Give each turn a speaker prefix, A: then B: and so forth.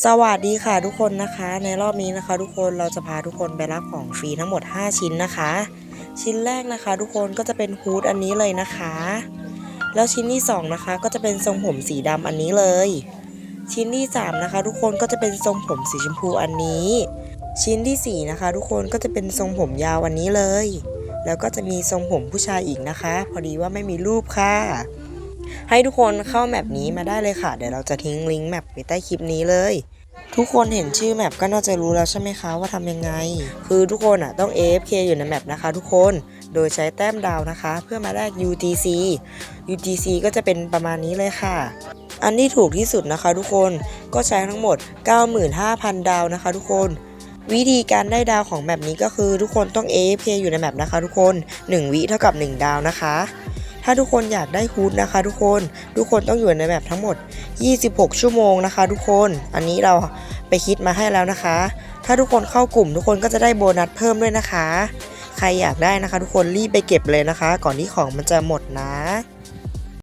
A: สวัสดีค่ะทุกคนนะคะ ในรอบนี้นะคะ ทุกคนเราจะพาทุกคนไปรับของฟรีทั้งหมด 5 ชิ้นนะคะ ชิ้นแรกนะคะ ทุกคนก็จะเป็นฮูดอันนี้เลยนะคะ แล้วชิ้นที่ 2 นะคะ ก็จะเป็นทรงผมสีดำอันนี้เลย ชิ้นที่ 3 นะคะ ทุกคนก็จะเป็นทรงผมสีชมพูอันนี้ ชิ้นที่สี่นะคะ ทุกคนก็จะเป็นทรงผมยาวอันนี้เลย แล้วก็จะมีทรงผมผู้ชายอีกนะคะ พอดีว่าไม่มีรูปค่ะ ให้ทุกคนเข้าแมปนี้มาได้เลยค่ะ เดี๋ยวเราจะทิ้งลิงก์แมปไว้ใต้คลิปนี้เลย ทุกคนเห็นชื่อแมปก็น่าจะรู้แล้วใช่ไหมคะว่าทำยังไง คือทุกคนอะต้อง AFK อยู่ในแมปนะคะ ทุกคนโดยใช้แต้มดาวนะคะ เพื่อมาแลก UTC UTC ก็จะเป็นประมาณนี้เลยค่ะ อันที่ถูกที่สุดนะคะ ทุกคนก็ใช้ทั้งหมด 95,000 ดาวนะคะ ทุกคนวิธีการได้ดาวของแมปนี้ก็คือทุกคนต้อง AFK อยู่ในแมปนะคะทุกคน 1 วิเท่ากับ 1 ดาวนะคะ ถ้าทุกคนอยากได้ฮูดนะคะ ทุกคนทุกคนต้องอยู่ในแบบทั้งหมด 26 ชั่วโมงนะคะ ทุกคนอันนี้เราไปคิดมาให้แล้วนะคะ ถ้าทุกคนเข้ากลุ่ม ทุกคนก็จะได้โบนัสเพิ่มด้วยนะคะ ใครอยากได้นะคะ ทุกคนรีบไปเก็บเลยนะคะ ก่อนที่ของมันจะหมดนะ